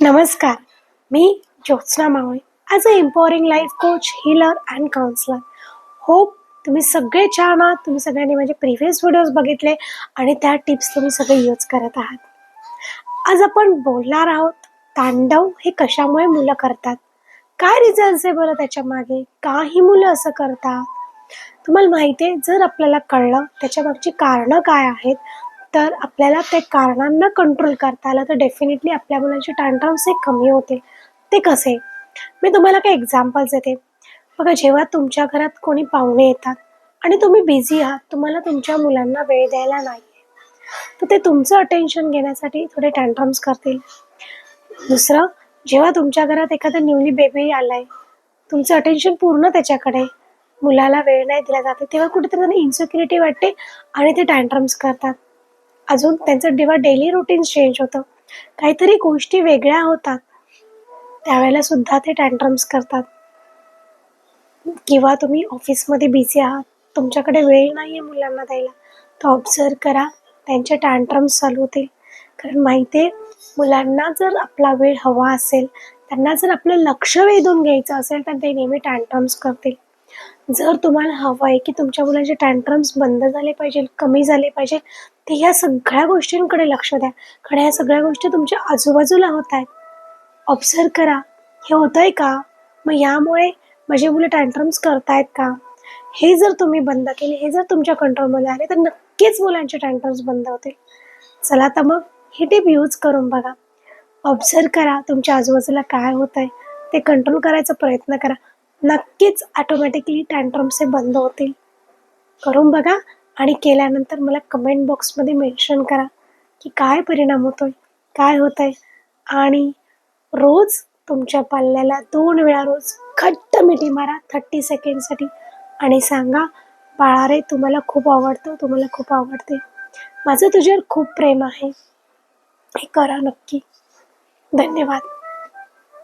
नमस्कार मी Jyotsna Mawale as a empowering life coach healer and counsellor hope तुम्ही सगळे छान आहात तुम्ही सगळ्यांनी माझे प्रिव्हियस व्हिडिओज बघितले आणि त्या टिप्स तुम्ही सगळे यूज करत आहात. आज आपण बोलणार आहोत तांडव हे कशामुळे मुलं करतात? काय रिझन्स आहे बरं त्याच्यामागे? का ही मुलं असं करतात? तुम्हाला माहिती आहे जर आपल्याला कळलं त्याच्या मागची कारणं काय आहेत तर आपल्याला त्या कारणांना कंट्रोल करता आलं तर डेफिनेटली आपल्या मुलांचे टँट्रम्स हे कमी होतील ते कसे? मी तुम्हाला काही एक्झाम्पल्स देते. बघा जेव्हा तुमच्या घरात कोणी पाहुणे येतात आणि तुम्ही बिझी आहात तुम्हाला तुमच्या मुलांना वेळ द्यायला नाही तर ते तुमचं अटेन्शन घेण्यासाठी थोडे टँट्रम्स करतील. दुसरं जेव्हा तुमच्या घरात एखादा न्यूली बेबी आलाय तुमचं अटेन्शन पूर्ण त्याच्याकडे मुलाला वेळ नाही दिला जाते तेव्हा कुठेतरी त्यांना इन्सिक्युरिटी वाटते आणि ते टँट्रम्स करतात. अजून त्यांचं जेव्हा डेली रुटीन चेंज होतं काहीतरी गोष्टी वेगळ्या होतात. त्यावेळेला सुद्धा ते टँट्रम्स करतात. किंवा तुम्ही ऑफिसमध्ये बिझी आहात तुमच्याकडे वेळ नाही आहे मुलांना द्यायला तर ऑब्झर्व करा त्यांचे टँट्रम्स चालू होतील. कारण माहिती आहे मुलांना जर आपला वेळ हवा असेल त्यांना जर आपलं लक्ष वेधून घ्यायचं असेल तर ते नेहमी टँट्रम्स करतील. जर तुम्हाला हवं आहे की तुमच्या मुलांचे टँट्रम्स बंद झाले पाहिजे कमी झाले पाहिजे तर ह्या सगळ्या गोष्टींकडे लक्ष द्या. कारण ह्या सगळ्या गोष्टी तुमच्या आजूबाजूला होत आहेत. ऑब्झर्व करा. हे होतं आहे का? मग यामुळे माझे मुलं टँट्रम्स करतायत का? हे जर तुम्ही बंद केले हे जर तुमच्या कंट्रोलमध्ये आले तर नक्कीच मुलांचे टँट्रम्स बंद होतील. चला तर मग ही टीप यूज करून बघा. ऑब्झर्व करा तुमच्या आजूबाजूला काय होत आहे ते कंट्रोल करायचा प्रयत्न करा. नक्कीच ऑटोमॅटिकली टँट्रम्स हे बंद होतील. करून बघा आणि केल्यानंतर मला कमेंट बॉक्समध्ये मेन्शन करा की काय परिणाम होतो आहे काय होत आहे आणि रोज तुमच्या पाल्याला दोन वेळा रोज घट्ट मिठी मारा थर्टी सेकंडसाठी आणि सांगा बाळा रे तुम्हाला खूप आवडतं तुम्हाला खूप आवडते. माझं तुझ्यावर खूप प्रेम आहे. हे करा नक्की. धन्यवाद.